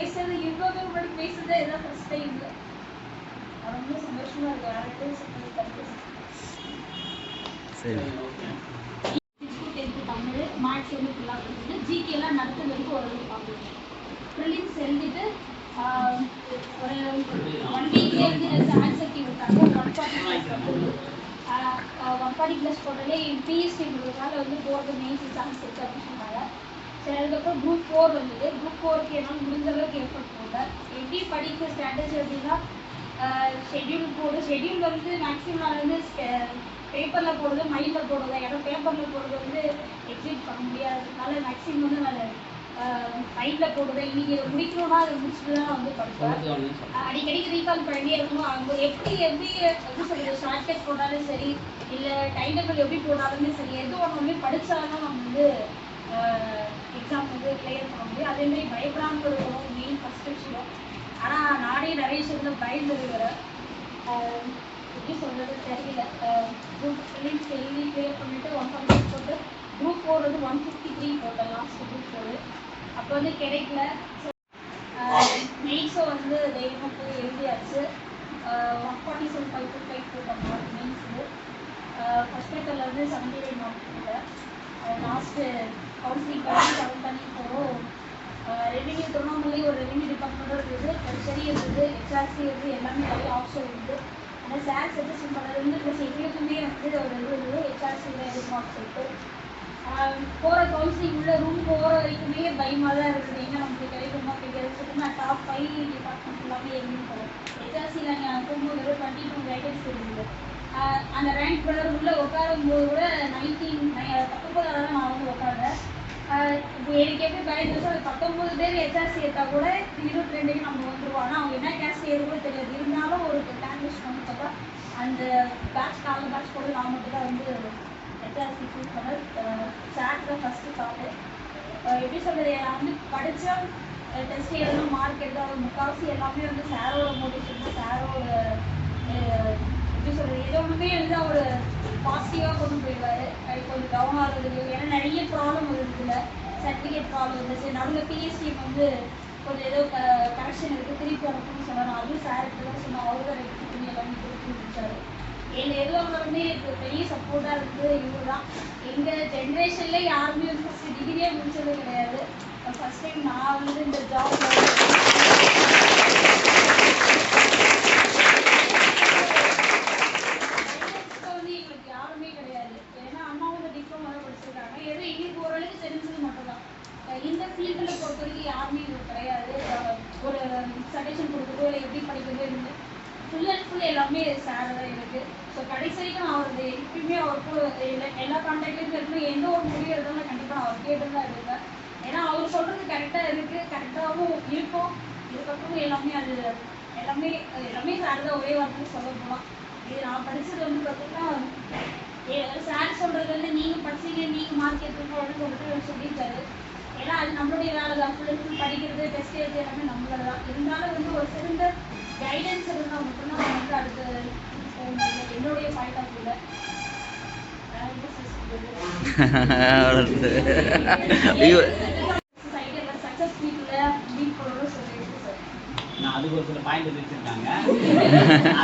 பேசுறது இவ்வளோ பேர் முன்னாடி பேசுறதே இதான் ஃபர்ஸ்ட் டைம் ரொம்ப சந்தோஷமா இருக்கு. யார்கிட்டயும் சரி. தமிழ் மேக்ஸ் வந்து ஃபுல்லாக படிச்சுட்டு ஜிகேலாம் நடத்த வரைக்கும் ஓரளவு பார்த்துருக்கேன் ப்ரிலிம்ஸ் எழுதிட்டு ஒரு ஒன் வீக்லேயே வந்து எனக்கு answer key one forty one forty plus போட்டாலே பிஎஸ்சி முடிக்கிறதுனால வந்து போர்டு மெயின்ஸ் எக்ஸாம்ஸ் இருக்கு அப்படின்னு அதுக்கப்புறம் குரூப் ஃபோர் வந்தது. குரூப் ஃபோருக்கு என்னால் முடிஞ்ச அளவுக்கு எஃபர்ட் போட்டேன். எப்படி படிக்க ஸ்ட்ராட்டஜி அப்படின்னா ஷெட்யூல் போடு. ஷெட்யூல் வந்து மேக்ஸிமம் நான் வந்து பேப்பரில் போடுறது மைண்டில் போடுறது. ஏன்னா பேப்பரில் போடுறது வந்து எக்ஸிட் பண்ண முடியாததுனால மேக்ஸிமம் வந்து நான் மைண்டில் போடுறது இன்னைக்கு இதை முடிக்கணும்னா அதை முடிச்சுட்டு தான் வந்து படிப்பேன். அடிக்கடிக்கு ரீகால் பண்ணிட்டே இருக்கணும். அவங்க எப்படி எப்படி எப்படி சொல்றது ஷார்ட்கட் போட்டாலும் சரி இல்லை டைம் டேபிள் எப்படி போட்டாலுமே சரி எது ஒன்றுமே படிச்சாலும் நம்ம வந்து எக்ஸாம் வந்து கிளியர் பண்ண முடியும். அதே மாதிரி பயப்படாமல் இருக்கணும் மெயின் ஃபஸ்ட் விஷயம். ஆனால் நானே நிறைய விஷயத்தில் பயந்து இருக்கிறேன் எப்படி சொல்கிறது தெரியல. குரூப் ஃபிலிம்ஸ் எழுதி கிளியர் பண்ணிவிட்டு ஒன் ஃபார்ட்டி போட்டு குரூப் ஃபோர் வந்து ஒன் ஃபிஃப்டி த்ரீ போட்டேன் லாஸ்ட் குரூப் ஃபோர் அப்போ வந்து கிடைக்கல. மெயின்ஸும் வந்து தைரியமாக போய் எழுதியாச்சு. One forty seven five two five போட்டேன் மார்க் மெயின்ஸு ஃபஸ்ட் பேப்பரில் வந்து செவன்டி ஃபைவ் மார்க் போட்டேன் லாஸ்ட்டு கவுன்சிலிங் பண்ணி செவன் பண்ணி போகிறோம் ரெவென்யூ திருவண்ணாமலை ஒரு ரெவென்யூ டிபார்ட்மெண்ட்டும் இருக்குது. சரி இருக்குது ஹெச்ஆர்சி இருக்குது எல்லாமே நிறைய ஆப்ஷன் இருக்குது. ஆனால் சார் சஜஷன் பண்ணது வந்து ப்ளஸ் எங்களுக்குமே வந்து ஒரு இது இருக்குது. ஹெச்ஆர்சியில் எதிர்பார்ப்பு சொல்லிட்டு போகிற கவுன்சிலிங் உள்ள ரூம் போகிற வரைக்குமே பயமாக தான் இருக்குது. ஏன்னா நமக்கு கிடைக்குமா கிடைக்காது. சொல்லிட்டு நான் டாப் ஃபைவ் டிபார்ட்மெண்ட் எல்லாமே எங்கேயும் போகிறேன் ஹெச்ஆர்சியில் நான் போகும்போது வெறும் டுவெண்ட்டி டூ வேகன்சி இருந்தது அந்த ரேங்க் பண்ணுறதுக்குள்ளே உட்காரும் போது கூட எனக்கு எப்படி பயந்துச்சு அது பத்தொன்பது பேர் ஹெச்ஆர்சி எடுத்தா கூட இருபத்தி ரெண்டுக்கு நம்ம வந்துருவோம். ஆனால் அவங்க என்ன கேஸ்ட் ஏது கூட தெரியாது. இருந்தாலும் ஒரு கேண்டிஸ் வந்து அந்த பேட்ச் நாலு பேட்ச் கூட நான் மட்டும் தான் வந்து ஹெச்ஆர்சி சூஸ் பண்ணேன் சாட் தான் ஃபஸ்ட்டு சாப்பிட்டு எப்படி சொல்கிறது வந்து படித்தா டெஸ்ட் எழுதணும் மார்க் எடுத்தாலும் முக்கால்வாசி எல்லாமே வந்து சாரோட மோட்டிவேஷன் சாரோட எப்படி சொல்கிறது ஏதோ ஒன்றுமே வந்து அவர் பாசிட்டிவாக கொண்டு போயிடுவார். கொஞ்சம் கவனம் ஆகுறது ஏன்னா நிறைய ப்ராப்ளம் இருக்குல்ல சர்டிஃபிகேட் ப்ராப்ளம் இருந்துச்சு. நடுவில் பிஎஸ்டி வந்து கொஞ்சம் ஏதோ கரெக்ஷன் இருக்குது திருப்பி அனுப்பணும்னு சொன்னாங்க. அதுவும் சார் தான் சொன்னோம் அவரு தான் ரெடி பண்ணி எல்லாமே கொடுத்து முடிச்சாரு. எங்கள் எதுவும் வந்து எனக்கு பெரிய சப்போர்ட்டாக இருக்குது இவரு தான். எங்கள் ஜென்ரேஷனில் யாருமே வந்து ஃபஸ்ட்டு டிகிரியே முடிச்சது கிடையாது. ஃபஸ்ட் டைம் நான் வந்து இந்த ஜாப் வந்து எங்களுக்கு யாருமே கிடையாது ஏன்னா அம்மா வந்து டிப்ளமோ தான் படிச்சிருக்காங்க ஏதோ எங்களுக்கு ஓரளவுக்கு தெரிஞ்சது மட்டும்தான். இந்த ஃபீல்டில் பொறுத்த வரைக்கும் யாருமே இது கிடையாது. ஒரு சஜஷன் கொடுக்குறதோ இல்லை எப்படி படிக்கிறது இருந்து ஃபுல் அண்ட் ஃபுல் எல்லாமே சார் தான் இருக்குது ஸோ கடைசி வரைக்கும் அவரது எப்பயுமே அவர் கூட எல்லா- எல்லா கான்டாக்ட்லையும் இருக்கணும் எந்த ஒரு முடிவு இருந்தாலும் கண்டிப்பாக நான் அவர் கேட்டு தான் இருப்பேன். ஏன்னா அவர் சொல்கிறது கரெக்டாக இருக்குது கரெக்டாகவும் இருக்கும். இதுக்கப்புறம் எல்லாமே அது எல்லாமே எல்லாமே சார் தான் ஒரே வார்த்தை சொல்ல போகலாம் இது நான் படிச்சது வந்து பார்த்தீங்கன்னா சார் சொல்றது வந்து நீங்க படிச்சீங்க நீங்க மார்க் எடுத்துக்கணும்னு சொல்லிட்டு அவர் சொல்லியிருக்காரு. ஏன்னா அது நம்மளுடைய வேலை தான். ஃபுல் அண்ட் ஃபுல் படிக்கிறது டெஸ்ட் எழுது எல்லாமே நம்மளோட தான். இருந்தாலும் வந்து ஒரு சிறந்த கைடன்ஸ் இருந்தால் மட்டும்தான் வந்து அடுத்து என்னுடைய பாயிண்ட் ஆஃப் சொல்லிட்டு நான் அதுக்கு ஒரு சில பாயிண்ட் வச்சிருக்காங்க